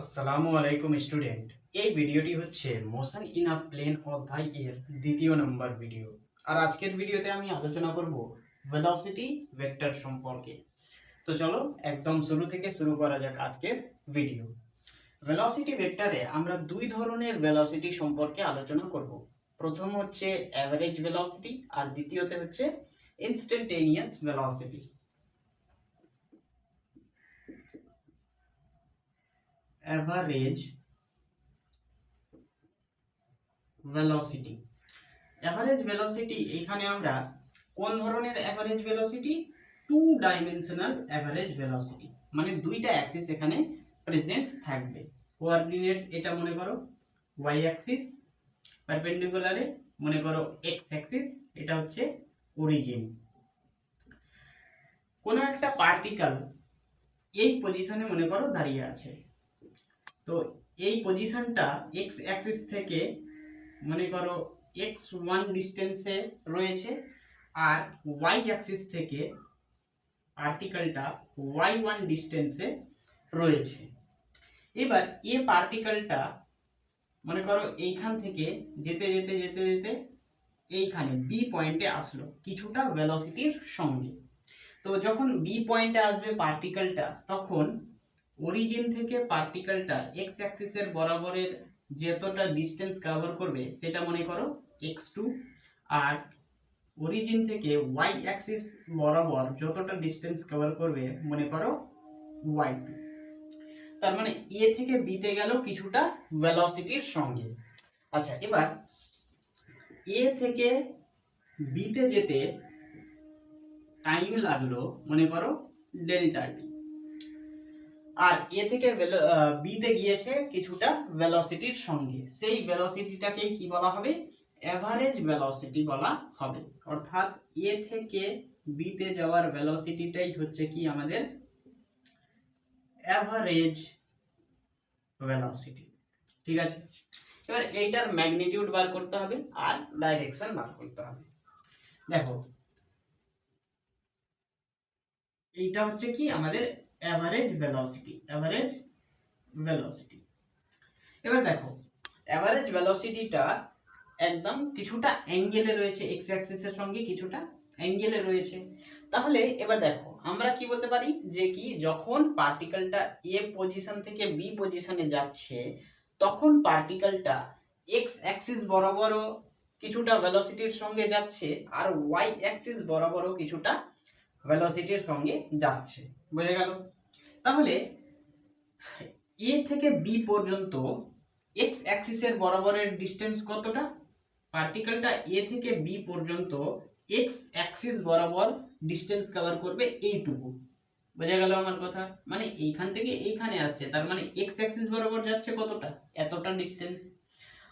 আসসালামু আলাইকুম, স্টুডেন্ট। এই ভিডিওটি হচ্ছে মোশন ইন আ প্লেন অধ্যায় এর দ্বিতীয় নম্বর ভিডিও। আর আজকের ভিডিওতে আমি আলোচনা করব ভেলোসিটি ভেক্টর সম্পর্কে। তো চলো, একদম শুরু থেকে শুরু করা যাক আজকের ভিডিও। ভেলোসিটি ভেক্টরে আমরা দুই ধরনের ভেলোসিটি সম্পর্কে আলোচনা করব। প্রথম হচ্ছে অ্যাভারেজ ভেলোসিটি আর দ্বিতীয়তে হচ্ছে instantaneous velocity average velocity average velocity এখানে আমরা কোন ধরনের average velocity two dimensional average velocity মানে দুইটা অ্যাক্সিস এখানে প্রেজেন্ট থাকবে। কোঅর্ডিনেটস এটা মনে করো ওয়াই অ্যাক্সিস পারপেন্ডিকুলারে মনে করো এক্স অ্যাক্সিস এটা হচ্ছে অরিজিন কোনো একটা পার্টিকেল এই পজিশনে মনে করো দাঁড়িয়ে আছে। তো এই পজিশনটা এক্স অ্যাক্সিস থেকে, মনে করো এক্স ওয়ান ডিস্টেন্সে রয়েছে আর ওয়াই অ্যাক্সিস থেকে পার্টিকেলটা ওয়াই ওয়ান ডিস্টেন্সে রয়েছে। এবার এ পার্টিকেলটা মনে করো, এইখান থেকে যেতে যেতে যেতে যেতে এইখানে বি পয়েন্টে আসলো কিছুটা ভেলোসিটির সঙ্গে। তো যখন বি পয়েন্টে আসবে পার্টিকেলটা তখন অরিজিন থেকে পার্টিকেলটা এক্স অ্যাক্সিসের বরাবরের যতটা ডিস্টেন্স কভার করবে, সেটা মনে করো এক্স টু আর অরিজিন থেকে ওয়াই অ্যাক্সিস বরাবর যতটা ডিস্টেন্স কভার করবে, মনে করো ওয়াই টু তার মানে এ থেকে বিতে গেল কিছুটা ভেলোসিটির সঙ্গে। আচ্ছা এবার এ থেকে বিতে যেতে টাইম লাগল, মনে করো ডেল্টা টি আর এ থেকে বিতে গিয়েছে কিছুটা ভেলোসিটির সঙ্গে। সেই ভেলোসিটিটাকেই কি বলা হবে? এভারেজ ভেলোসিটি বলা হবে। অর্থাৎ এ থেকে বিতে যাওয়ার ভেলোসিটিটাই হচ্ছে কি আমাদের এভারেজ ভেলোসিটি ঠিক আছে? এবার এইটার ম্যাগনিটিউড বার করতে হবে আর ডাইরেকশন বার করতে হবে। দেখো, এইটা হচ্ছে কি আমাদের অ্যাভারেজ ভেলোসিটি অ্যাভারেজ ভেলোসিটি এবার দেখো অ্যাভারেজ ভেলোসিটিটা একদম কিছুটা অ্যাঙ্গেলে রয়েছে এক্স অ্যাক্সিসের সঙ্গে কিছুটা অ্যাঙ্গেলে রয়েছে। তাহলে এবার দেখো, আমরা কি বলতে পারি? যে কি, যখন পার্টিকেলটা এ পজিশন থেকে বি পজিশনে যাচ্ছে, তখন পার্টিকেলটা এক্স অ্যাক্সিস বরাবরও কিছুটা ভেলোসিটির সঙ্গে যাচ্ছে, আর ওয়াই অ্যাক্সিস বরাবরও কিছুটা ভেলোসিটির সঙ্গে যাচ্ছে। বুঝে গেল? তাহলে এ থেকে বি পর্যন্ত এক্স অ্যাক্সিসের বরাবরের ডিস্টেন্স কতটা? পার্টিকেলটা এ থেকে বি পর্যন্ত এক্স অ্যাক্সিস বরাবর ডিস্টেন্স কভার করবে এইটুকু। বোঝা গেল আমার কথা? মানে এইখান থেকে এইখানে আসছে, তার মানে এক্স অ্যাক্সিস বরাবর যাচ্ছে কতটা? এতটা ডিস্টেন্স।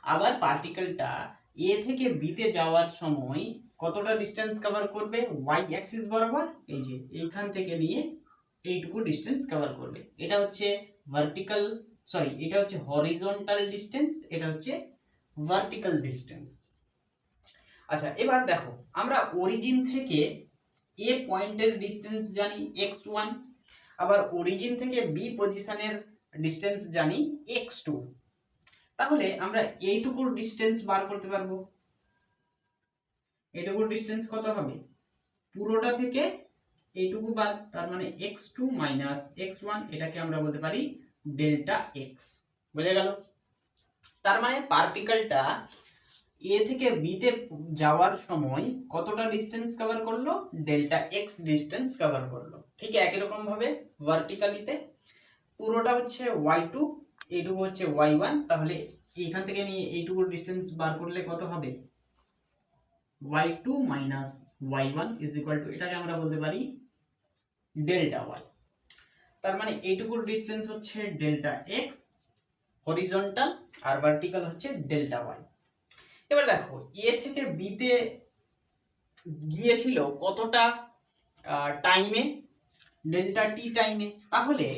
আবার পার্টিকেলটা এ থেকে বিতে যাওয়ার সময় কতটা ডিস্টেন্স কভার করবে? ওয়াই অ্যাক্সিস বরাবর? এই যে, এইখান থেকে নিয়ে এইটুকু ডিস্টেন্স কভার করবে। এটা হচ্ছে ভার্টিক্যাল সরি এটা হচ্ছে হরিজন্টাল ডিস্টেন্স এটা হচ্ছে ভার্টিক্যাল ডিস্টেন্স আচ্ছা এবার দেখো, আমরা অরিজিন থেকে এ পয়েন্টের ডিস্টেন্স জানি এক্স ওয়ান আবার অরিজিন থেকে বি পজিশনের ডিস্টেন্স জানি এক্স টু তাহলে আমরা এইটুকুর ডিস্টেন্স বার করতে পারব। এইটুকুর ডিস্টেন্স কত হবে? পুরোটা থেকে এইটুকু বাদ, তার মানে X two minus X one এটাকে আমরা বলতে পারি ডেল্টা এক্স বুঝে গেল? তার মানে পার্টিকেলটা এ থেকে বিতে যাওয়ার সময় কতটা ডিস্টেন্স কভার করল? ডেল্টা এক্স ডিস্টেন্স কভার করল। ঠিক একই রকম ভাবে ভার্টিক্যালিতে পুরোটা হচ্ছে ওয়াই টু এইটুকু হচ্ছে ওয়াই ওয়ান তাহলে এইখান থেকে নিয়ে এইটুকুর ডিস্টেন্স বার করলে কত হবে? Y two minus Y one equal to এটাকে আমরা বলতে পারি ডেল্টা ওয়াই তার মানে এইটুকুর ডিস্টেন্স হচ্ছে ডেল্টা এক্স হরিজন্টাল আর ভার্টিক্যাল হচ্ছে ডেল্টা ওয়াই এবার দেখো এ থেকে বিতে গিয়েছিল কতটা টাইমে ডেল্টা টি টাইমে তাহলে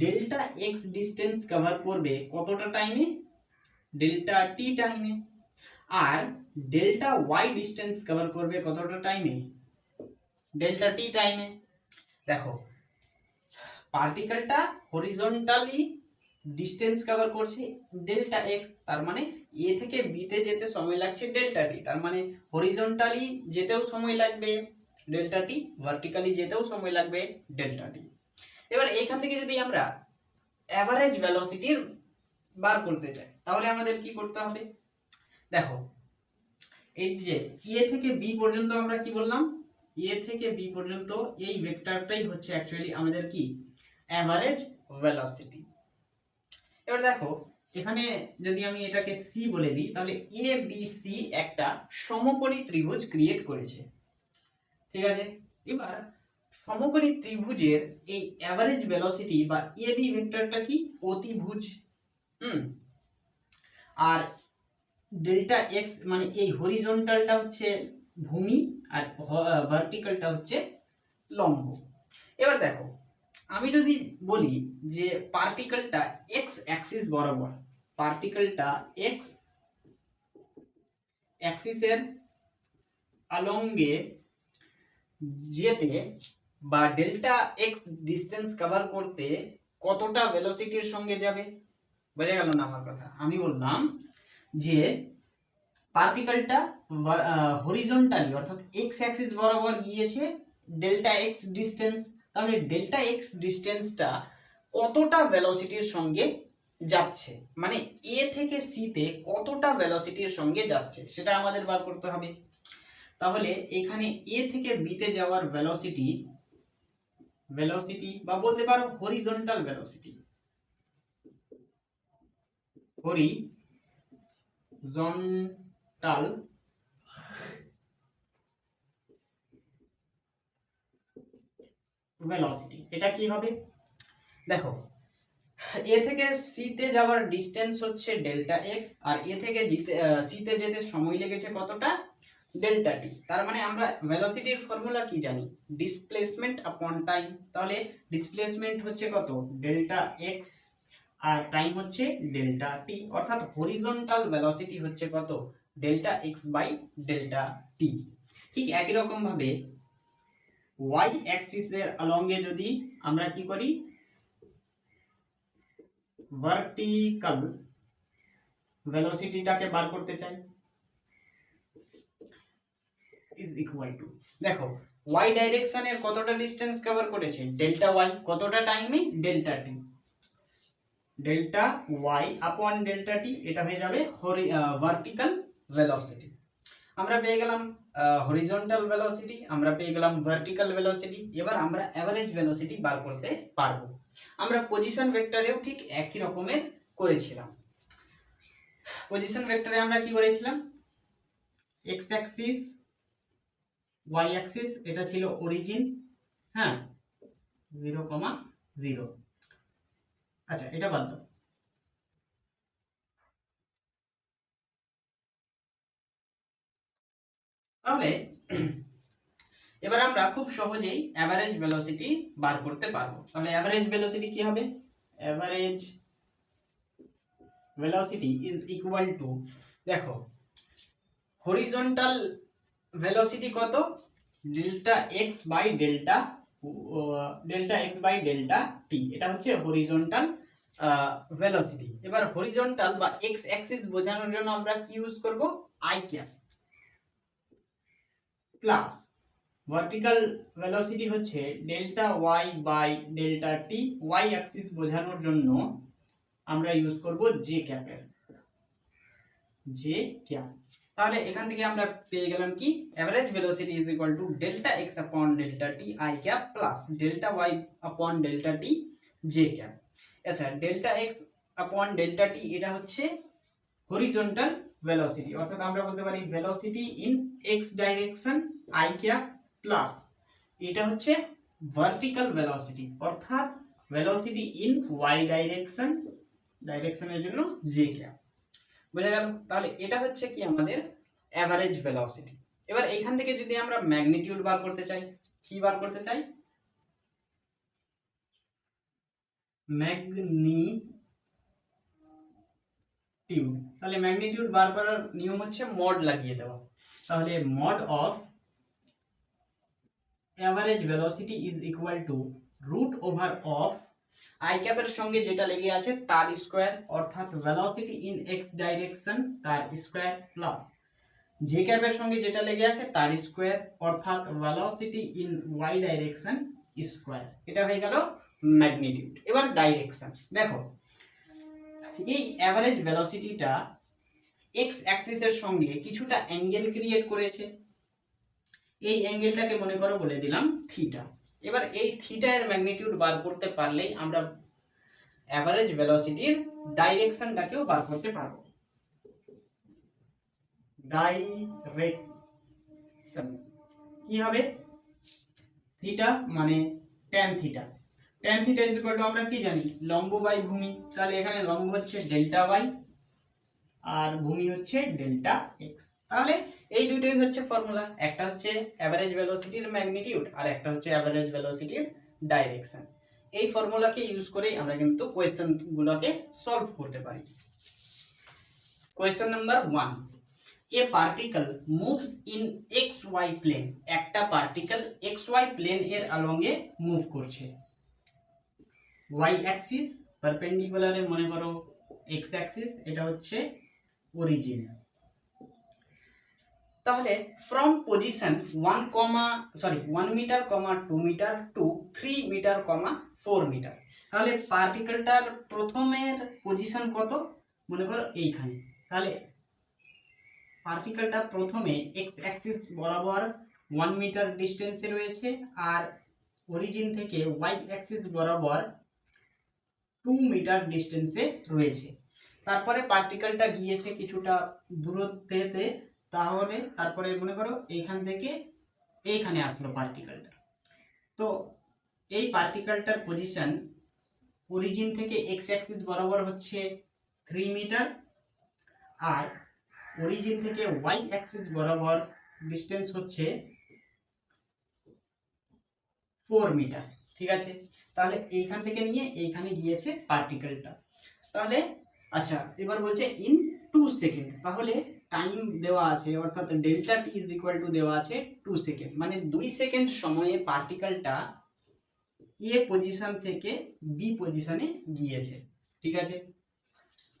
ডেল্টা এক্স ডিস্টেন্স কভার করবে কতটা টাইমে ডেল্টা টি টাইমে আর ডেল্টা ওয়াই ডিস্টেন্স কভার করবে কতটা টাইমে ডেল্টা টি টাইমে দেখো পার্টিকেলটা হরিজন্টালি ডিস্টেন্স কভার করছে ডেল্টা এক্স তার মানে এ থেকে বি তে যেতে সময় লাগছে ডেল্টা টি তার মানে হরিজন্টালি যেতেও সময় লাগবে ডেল্টা টি ভার্টিক্যালি যেতেও সময় লাগবে ডেল্টা টি এবার এইখান থেকে যদি আমরা অ্যাভারেজ ভেলোসিটির বার করতে চাই তাহলে আমাদের কি করতে হবে? দেখো এই যে এ থেকে বি পর্যন্ত আমরা কি বললাম? এ থেকে বি পর্যন্ত এই ভেক্টরটাই হচ্ছে অ্যাকচুয়ালি আমাদের কি? অ্যাভারেজ ভেলোসিটি এবার দেখো, এখানে যদি আমি এটাকে সি বলে দিই, তাহলে এ বি সি একটা সমকোণী ত্রিভুজ ক্রিয়েট করেছে। ঠিক আছে? এবার সমকোণী ত্রিভুজের এই অ্যাভারেজ ভেলোসিটি বা এ বি ভেক্টরটা কি? অতিভুজ। হুম? আর ডেল্টা এক্স মানে এই হরিজন্টালটা হচ্ছে ভূমি আর ভার্টিক্যালটা হচ্ছে লম্ব। এবার দেখো, আমি যদি বলি যে পার্টিকেলটা এক্স অ্যাক্সিস বরাবর পার্টিকেলটা এক্স অ্যাক্সিসের আলঙ্গে যেতে বা ডেল্টা এক্স ডিস্টেন্স কভার করতে কতটা ভেলোসিটির সঙ্গে যাবে? বোঝা গেল না আমার কথা। আমি বললাম যে পার্টিকেলটা হরিজন্টালি অর্থাৎ এক্স অ্যাক্সিস বরাবর গিয়েছে ডেল্টা এক্স ডিস্টেন্স তাহলে ডেল্টা এক্স ডিস্টেন্সটা কতটা ভেলোসিটির সঙ্গে যাচ্ছে? মানে এ থেকে সি তে কতটা ভেলোসিটির সঙ্গে যাচ্ছে? সেটা আমাদের বার করতে হবে। তাহলে এখানে এ থেকে বিতে যাওয়ার ভেলোসিটি ভেলোসিটি বা বলতে পারো হরিজন্টাল ভেলোসিটি হরিজন্টাল ভেলোসিটি এটা কি হবে? দেখো, এ থেকে সি তে যাওয়ার ডিসটেন্স হচ্ছে ডেল্টা এক্স আর এ থেকে সি তে যেতে সময় লেগেছে কতটা? ডেল্টা টি তার মানে আমরা ভেলোসিটির ফর্মুলা কি জানি? ডিসপ্লেসমেন্ট আপন টাইম তাহলে ডিসপ্লেসমেন্ট হচ্ছে কত? ডেল্টা এক্স আর টাইম হচ্ছে ডেল্টা টি অর্থাৎ হরিজন্টাল ভেলোসিটি হচ্ছে কত? Delta X by delta T ঠিক একই রকম ভাবে ওয়াই অ্যাক্সিসের অলঙ্গে যদি আমরা কি করি? ভার্টিক্যাল ভেলোসিটিটাকে বার করতে চাই। ইজ ইকুয়াল টু দেখো ওয়াই ডাইরেকশনের কতটা ডিসটেন্স কভার করেছে? ডেল্টা ওয়াই কতটা টাইমে delta T delta Y upon delta T এটা হয়ে যাবে হরি ভার্টিক্যাল ভেলোসিটি আমরা পেয়ে গেলাম হরিজন্টাল ভেলোসিটি আমরা পেয়ে গেলাম ভার্টিক্যাল ভেলোসিটি এবার আমরা অ্যাভারেজ ভেলোসিটি বার করতে পারব। আমরা পজিশন ভেক্টরেও ঠিক একই রকমের করেছিলাম। পজিশন ভেক্টরে আমরা কি করেছিলাম? এক্স অ্যাক্সিস ওয়াই অ্যাক্সিস এটা ছিল অরিজিন হ্যাঁ জিরো কমা জিরো আচ্ছা এটা বাদ তাহলে, এবার আমরা খুব সহজেই অ্যাভারেজ ভেলোসিটি বার করতে পারব। তাহলে অ্যাভারেজ ভেলোসিটি কি হবে? Average velocity is equal to দেখো হরিজন্টাল ভেলোসিটি কত? Delta X by delta delta X by delta T এটা হচ্ছে হরিজন্টাল ভেলোসিটি এবার হরিজন্টাল বা এক্স অ্যাক্সিস বোঝানোর জন্য আমরা কি ইউজ করব? I cap plus vertical velocity হচ্ছে delta Y by delta T Y axis বোঝানোর জন্য আমরা ইউজ করব জে ক্যাপের জে ক্যাপ তাহলে এখান থেকে আমরা পেয়ে গেলাম কি? Average velocity is equal to delta X upon delta T I cap plus delta Y upon delta T J cap আচ্ছা delta X upon delta T এটা হচ্ছে হরিজন্টাল ভেলোসিটি অর্থাৎ আমরা বলতে পারি velocity in X direction I cap plus এটা হচ্ছে vertical velocity অর্থাৎ ভেলোসিটি ইন ওয়াই ডাইরেকশন ডাইরেকশনের জন্য জে ক্যাপ বোঝা গেল? তাহলে এটা হচ্ছে কি আমাদের অ্যাভারেজ ভেলোসিটি এবার এখান থেকে যদি আমরা ম্যাগনিটিউড বার করতে চাই, কি বার করতে চাই? ম্যাগনিটিউড। তাহলে ম্যাগনিটিউড বার করার নিয়ম হচ্ছে মড লাগিয়ে দেওয়া। তাহলে mod of average velocity is equal to root over of I ক্যাপের সঙ্গে যেটা লেগে আছে তার স্কোয়ার, অর্থাৎ ভেলোসিটি ইন এক্স ডাইরেকশন তার স্কোয়ার প্লাস। জে ক্যাপের সঙ্গে যেটা লেগে আছে তার স্কোয়ার, অর্থাৎ velocity in Y direction square. এটা হয়ে গেল ম্যাগনিটিউড এবার ডাইরেকশন দেখো, এই অ্যাভারেজ ভেলোসিটিটা এক্স অ্যাক্সিসের সঙ্গে কিছুটা অ্যাঙ্গেল ক্রিয়েট করেছে। এই অ্যাঙ্গেলটাকে মনে করো বলে দিলাম থিটা এবার এই থিটা এর ম্যাগনিটিউড বার করতে পারলেই আমরা অ্যাভারেজ ভেলোসিটির ডাইরেকশনটাকেও বার করতে পারব। ডাইরেকশন কি হবে? থিটা মানে tan theta tan theta is equal to আমরা কি জানি? লম্ব বাই ভূমি। তাহলে এখানে লম্ব হচ্ছে ডেল্টা বাই আর ভূমি হচ্ছে ডেল্টা এক্স তাহলে এই দুটোই হচ্ছে ফর্মুলা একটা হচ্ছে অ্যাভারেজ ভেলোসিটির ম্যাগনিটিউড আর একটা হচ্ছে অ্যাভারেজ ভেলোসিটির ডাইরেকশন এই ফর্মুলাকে ইউজ করেই আমরা কিন্তু কোয়েশ্চেন গুলোকে সলভ করতে পারি। Question number one a particle moves in X Y plane একটা পার্টিকেল এক্স ওয়াই প্লেন এর অ্যালঙ্গে মুভ করছে। ওয়াই অ্যাক্সিস পারপেন্ডিকুলারে মনে করো এক্স অ্যাক্সিস এটা হচ্ছে অরিজিন তাহলে from position one comma sorry one metre comma two metre two three metre comma four metre তাহলে পার্টিকেলটার প্রথমের পজিশন কত? মনে করো এইখানে। তাহলে পার্টিকেলটা প্রথমে এক্স অ্যাক্সিস বরাবর ওয়ান মিটার ডিস্টেন্সে রয়েছে আর অরিজিন থেকে ওয়াই অ্যাক্সিস বরাবর টু মিটার ডিস্টেন্সে রয়েছে। তারপরে পার্টিকেলটা গিয়েছে কিছুটা দূরত্বেতে, তাহলে তারপরে মনে করো এইখান থেকে এইখানে আসলো পার্টিকেলটা তো এই পার্টিকেলটার পজিশন অরিজিন থেকে এক্স অ্যাক্সিস বরাবর হচ্ছে থ্রি মিটার আর অরিজিন থেকে ওয়াই অ্যাক্সিস বরাবর ডিস্টেন্স হচ্ছে ফোর মিটার ঠিক আছে? তাহলে এইখান থেকে নিয়ে এইখানে গিয়েছে পার্টিকেলটা তাহলে আচ্ছা এবার বলছে ইন টু সেকেন্ড তাহলে টাইম দেওয়া আছে, অর্থাৎ delta T is equal to দেওয়া আছে টু সেকেন্ড মানে দুই সেকেন্ড সময়ে পার্টিকেলটা এ পজিশন থেকে বি পজিশনে গিয়েছে। ঠিক আছে?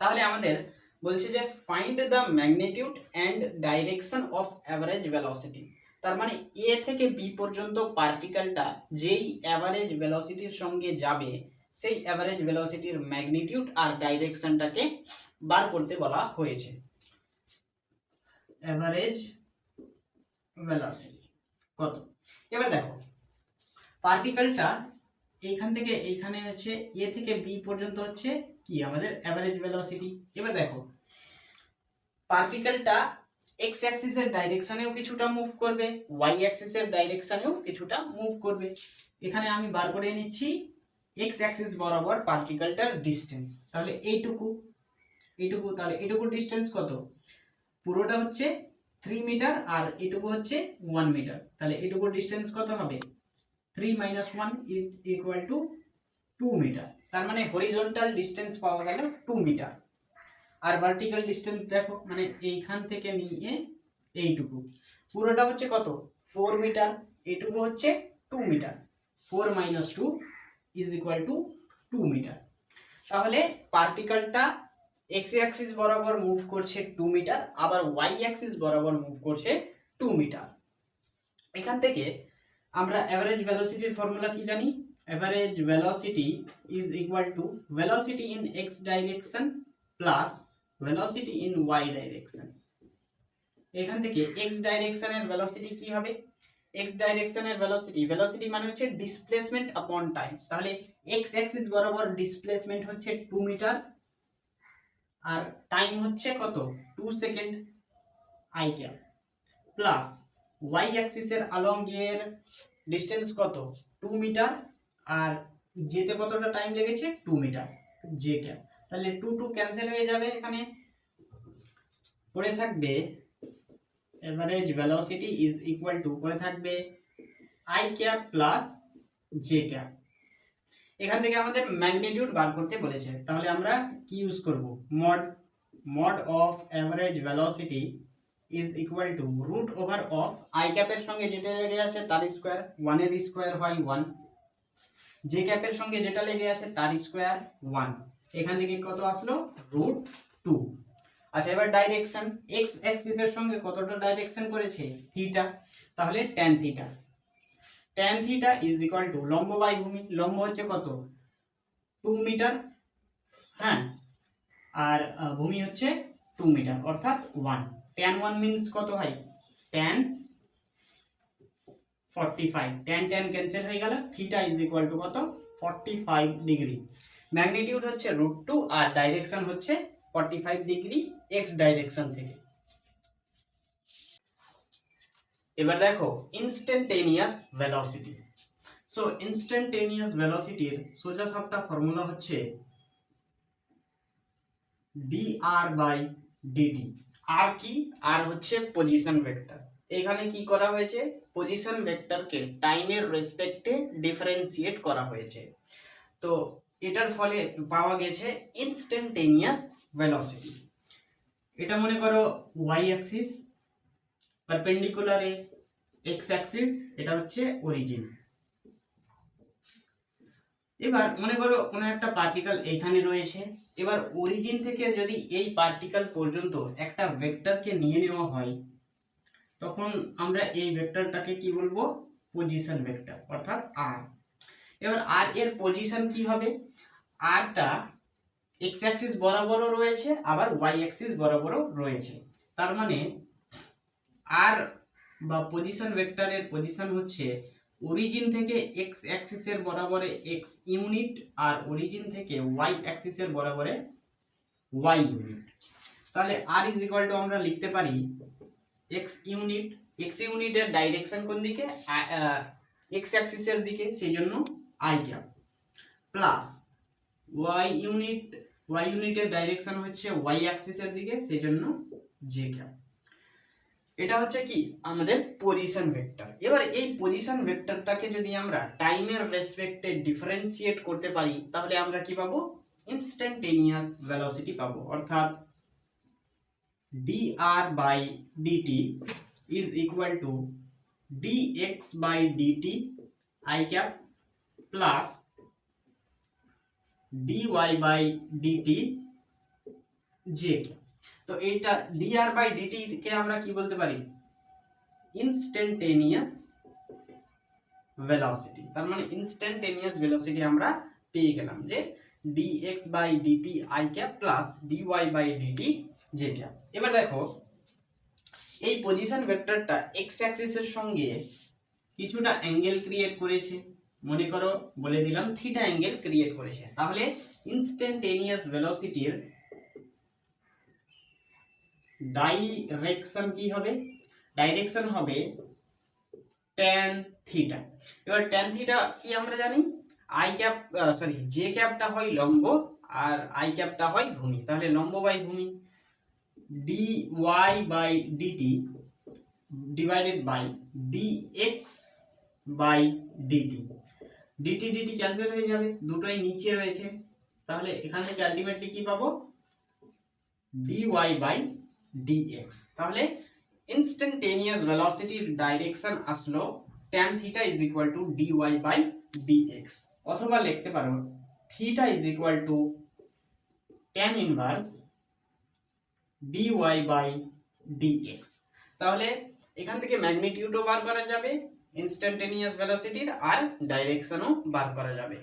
তাহলে আমাদের বলছে যে find the magnitude and direction of average velocity তার মানে এ থেকে বি পর্যন্ত পার্টিকেলটা যেই অ্যাভারেজ ভেলোসিটির সঙ্গে যাবে, সেই অ্যাভারেজ ভেলোসিটির ম্যাগনিটিউড আর ডাইরেকশনটাকে বার করতে বলা হয়েছে। অ্যাভারেজ ভেলোসিটি কত? এবার দেখো পার্টিকেলটা এইখান থেকে এইখানে হচ্ছে এ থেকে বি পর্যন্ত হচ্ছে কি? আমাদের অ্যাভারেজ ভেলোসিটি এবার দেখো পার্টিকেলটা এক্স অ্যাক্সিসের ডাইরেকশনেও কিছুটা মুভ করবে ওয়াই অ্যাক্সিসের ডাইরেকশনেও কিছুটা মুভ করবে। এখানে আমি বার করে নিচ্ছি এক্স অ্যাক্সিস বরাবর পার্টিকেলটার ডিস্টেন্স তাহলে এইটুকু এইটুকু, তাহলে এইটুকু ডিস্টেন্স কত? পুরোটা হচ্ছে থ্রি মিটার আর এটুকু হচ্ছে ওয়ান মিটার তাহলে এটুকু ডিস্টেন্স কত হবে? Three minus one is equal to two metre তার মানে হরিজন্টাল ডিস্টেন্স পাওয়া গেল টু মিটার আর ভার্টিক্যাল ডিস্টেন্স দেখো মানে এইখান থেকে নিয়ে এইটুকু। পুরোটা হচ্ছে কত? ফোর মিটার এইটুকু হচ্ছে two metre four minus two is equal to two metre তাহলে পার্টিকেলটা এক্স অ্যাক্সিস বরাবর মুভ করছে টু মিটার আবার ওয়াই অ্যাক্সিস বরাবর মুভ করছে টু মিটার এখান থেকে আমরা অ্যাভারেজ ভেলোসিটির ফর্মুলা কি জানি? Average velocity is equal to velocity in x direction plus velocity in y direction এখান থেকে এক্স ডাইরেকশনের ভেলোসিটি কি হবে? এক্স ডাইরেকশনের ভেলোসিটি ভেলোসিটি মানে হচ্ছে ডিসপ্লেসমেন্ট আপন টাইম তাহলে এক্স অ্যাক্সিস বরাবর ডিসপ্লেসমেন্ট হচ্ছে টু মিটার আর টাইম হচ্ছে কত? Two second i cap plus y অ্যাক্সিসের along এর ডিস্টেন্স কত? টু মিটার আর যেতে কতটা টাইম লেগেছে? টু মিটার জে ক্যাপ তাহলে টু টু ক্যান্সেল হয়ে যাবে এখানে। পড়ে থাকবে average velocity is equal to পড়ে থাকবে i cap plus j cap এখান থেকে আমাদের ম্যাগনিটিউড বার করতে বলেছে। তাহলে আমরা কি ইউজ করব? Mod mod of average velocity is equal to root over of i ক্যাপের সঙ্গে যেটা লেগে আছে তার স্কোয়ার ওয়ানের স্কোয়ার হয় ওয়ান জে ক্যাপের সঙ্গে যেটা লেগে আছে তার স্কোয়ার ওয়ান এখান থেকে কত আসলো? রুট টু আচ্ছা এবার ডাইরেকশন এক্স অ্যাক্সিসের সঙ্গে কতটা ডাইরেকশন করেছে? থিটা তাহলে tan theta tan theta is equal to লম্ব বাই ভূমি লম্ব হচ্ছে কত? টু মিটার হ্যাঁ? আর ভূমি হচ্ছে টু মিটার অর্থাৎ ওয়ান ট্যান ওয়ান মিনস কত হয়? Tan forty five tan tan cancel হয়ে গেল। থিটা ইজ ইকুয়াল টু কত? ফর্টি ফাইভ ডিগ্রি ম্যাগনিটিউড হচ্ছে রুট টু আর ডাইরেকশন হচ্ছে forty five degree X direction থেকে। এবার দেখো ইনস্ট্যান্টেনিয়াস ভেলোসিটি সো ইনস্ট্যান্টেনিয়াস ভেলোসিটির সোজা সাপটা ফর্মুলা হচ্ছে d r by d t r কি? আর হচ্ছে পজিশন ভেক্টর এখানে কি করা হয়েছে? পজিশন ভেক্টরকে টাইমের রেসপেক্টে ডিফারেন্সিয়েট করা হয়েছে। তো এটার ফলে পাওয়া গেছে ইনস্ট্যান্টেনিয়াস ভেলোসিটি এটা মনে করো ওয়াই অ্যাক্সিস পারপেন্ডিকুলারে এক্স অ্যাক্সিস এটা হচ্ছে অরিজিন এবার মনে করো কোনো একটা পার্টিকেল এইখানে রয়েছে, এবার অরিজিন থেকে যদি এই পার্টিকেল পর্যন্ত একটা ভেক্টরকে নিয়ে নেওয়া হয়, তখন আমরা এই ভেক্টরটাকে কি বলব? পজিশন ভেক্টর অর্থাৎ আর এবার আর এর পজিশন কি হবে? আরটা এক্স অ্যাক্সিস বরাবরও রয়েছে, আবার ওয়াই অ্যাক্সিস বরাবরও রয়েছে। তার মানে আর বা পজিশন ভেক্টরের পজিশন হচ্ছে অরিজিন থেকে এক্স অ্যাক্সিসের বরাবরে এক্স ইউনিট আর অরিজিন থেকে ওয়াই অ্যাক্সিসের বরাবরে ওয়াই ইউনিট তাহলে আর ইজ ইকুয়াল আমরা লিখতে পারি এক্স ইউনিট এক্স ইউনিটের ডাইরেকশন কোন দিকে? এক্স অ্যাক্সিসের দিকে, সেই জন্য i cap plus y unit y ইউনিটের ডাইরেকশন হচ্ছে ওয়াই অ্যাক্সিসের দিকে সেই জন্য জে ক্যাপ এটা হচ্ছে কি? আমাদের পজিশন ভেক্টর এবার এই পজিশন ভেক্টরটাকে যদি আমরা টাইমের রেসপেক্টে ডিফারেন্সিয়েট করতে পারি, তাহলে আমরা কি পাবো? ইনস্ট্যান্টেনিয়াস ভেলোসিটি পাবো। অর্থাৎ dr by dt is equal to dx by dt i cap dy by dt j cap তো এইটা dr by dt কে আমরা কি বলতে পারি? ইনস্ট্যান্টেনিয়াস ভেলোসিটি তার মানে ইনস্ট্যান্টেনিয়াস ভেলোসিটি আমরা পেয়ে গেলাম যে dx by dt i cap plus dy by dt j cap এবার দেখো, এই পজিশন ভেক্টরটা এক্স অ্যাক্সিসের সঙ্গে কিছুটা অ্যাঙ্গেল ক্রিয়েট করেছে। মনে করো, বলে দিলাম থিটা অ্যাঙ্গেল ক্রিয়েট করেছে। তাহলে ইনস্ট্যান্টেনিয়াস ভেলোসিটির ডাইরেকশন কি হবে? ডাইরেকশন হবে tan থিটা এবার tan থিটা কি আমরা জানি? আই ক্যাপ সরি জে ক্যাপটা হয় লম্ব আর আই ক্যাপটা হয় ভূমি। তাহলে লম্ব বাই ভূমি dy by dt divided by dx by dt dt dt cancel হয়ে যাবে, দুটোই নিচে রয়েছে। তাহলে এখান থেকে আলটিমেটলি কি পাবো? dy by dx তাহলে ইনস্ট্যান্টেনিয়াস ভেলোসিটির ডাইরেকশন আসলো tan theta is equal to dy by dx অথবা লিখতে পারো theta is equal to tan inverse dy by dx তাহলে এখান থেকে ম্যাগনিটিউডও বার করা যাবে ইনস্ট্যান্টেনিয়াস ভেলোসিটির আর ডাইরেকশনও বার করা যাবে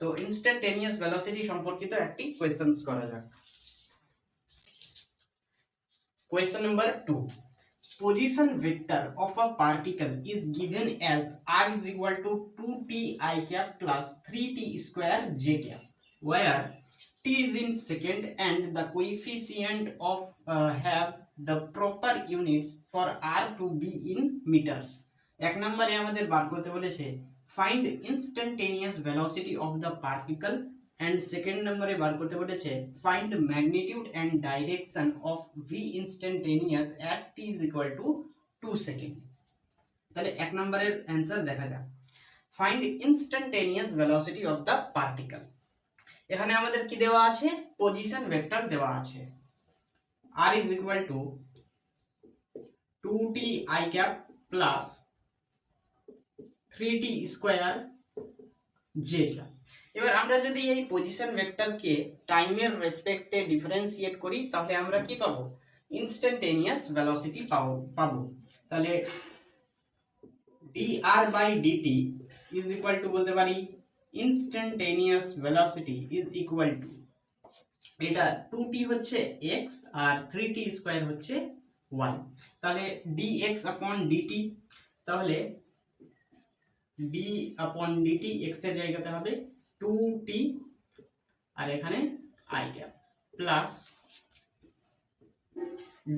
তো ইনস্ট্যান্টেনিয়াস ভেলোসিটি সম্পর্কিত একটি কোয়েশ্চেন্স করা যাক question number 2 position vector of a particle is given as r is equal to 2t i cap plus 3t square j cap where t is in second and the coefficient of uh, have the proper units for r to be in meters এক নম্বরে আমাদের বার করতে বলেছে find instantaneous velocity of the particle and second নম্বরে বার করতে বলেছে find magnitude and direction of v instantaneous at t is equal to two second তাহলে এক নম্বরের অ্যান্সার দেখা যাক। Find instantaneous velocity of the particle এখানে আমাদের কি দেওয়া আছে? পজিশন ভেক্টর দেওয়া আছে। R is equal to 2t i cap plus 3t square j cap এবার আমরা যদি এই পজিশন ভেক্টরকে টাইমের রেসপেক্টে ডিফারেন্সিয়েট করি, তাহলে আমরা কি পাবো? ইনস্ট্যান্টেনিয়াস ভেলোসিটি পাবো পাবো। তাহলে dr by dt is equal to বলতে পারি instantaneous velocity is equal to এটা 2t হচ্ছে x আর 3t স্কয়ার হচ্ছে y তাহলে dx upon dt, তাহলে d upon dt x এর জায়গাতে হবে 2t আর এখানে i cap plus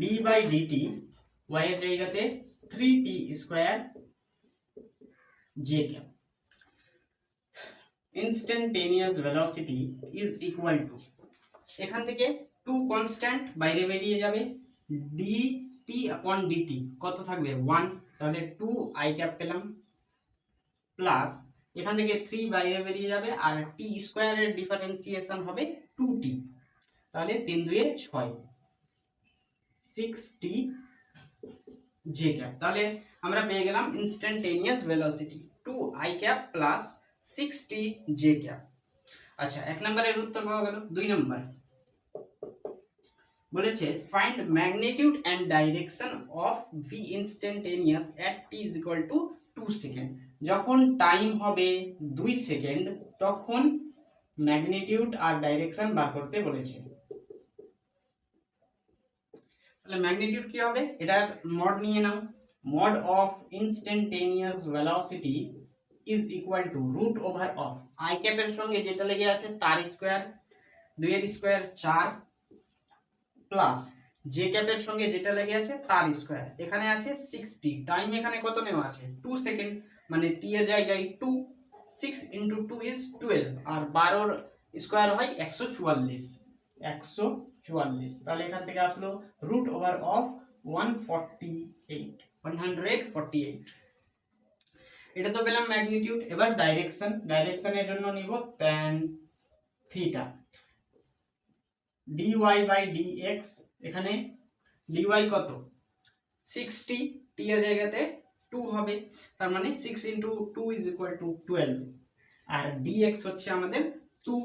d by dt y এর জায়গাতে 3t square j cap instantaneous velocity is equal to এখান থেকে টু কনস্ট্যান্ট বাইরে বেরিয়ে যাবে ডি টি আপন ডিটি কত থাকবে? ওয়ান তাহলে টু আই ক্যাপ পেলাম। প্লাস এখান থেকে থ্রি বাইরে বেরিয়ে যাবে আর টি স্কোয়ারের ডিফারেন্সিয়েশন হবে টু টি তাহলে তিন দুয়ে ছয়। সিক্স টি জে ক্যাপ তাহলে আমরা পেয়ে গেলাম instantaneous velocity two i cap plus six t j cap আচ্ছা এক নম্বরের উত্তর পাওয়া গেল। দুই নম্বর। বলেছে find magnitude and direction of v instantaneous at t is equal to two second যখন টাইম হবে দুই সেকেন্ড তখন ম্যাগনিটিউড আর ডাইরেকশন বার করতে বলেছে। তাহলে ম্যাগনিটিউড কি হবে? এটা মড নিয়ে নাও। Mod of instantaneous velocity is equal to root over of i ক্যাপের সঙ্গে যেটা লেগে আছে, তার স্কোয়ার দুইয়ের স্কোয়ার চার। প্লাস জে ক্যাপের সঙ্গে যেটা লেগে আছে তার স্কোয়ার এখানে আছে সিক্সটি টাইম এখানে কত নেওয়া আছে? টু সেকেন্ড মানে টি এর জায়গায় two six into two is twelve আর বারোর স্কোয়ার হয় একশো চুয়াল্লিশ। একশো চুয়াল্লিশ। তাহলে এখান থেকে আসলো root over of one forty eight one hundred forty eight এটা তো পেলাম ম্যাগনিটিউড এবার ডাইরেকশন ডাইরেকশনের জন্য নিব tan theta dy by dx এখানে dy কত? সিক্সটি টি এর জায়গাতে টু হবে, তার মানে six into two is equal to twelve R dx হচ্ছে আমাদের টু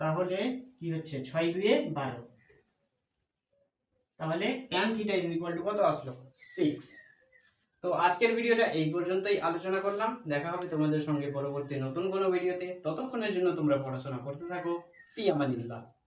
তাহলে কি হচ্ছে? ছয় দুয়ে বারো। তাহলে tan theta is equal to কত আসলো? সিক্স তো আজকের ভিডিওটা এই পর্যন্তই আলোচনা করলাম। দেখা হবে তোমাদের সঙ্গে পরবর্তী নতুন কোনো ভিডিওতে। ততক্ষণের জন্য তোমরা পড়াশোনা করতে থাকো। في أمان الله.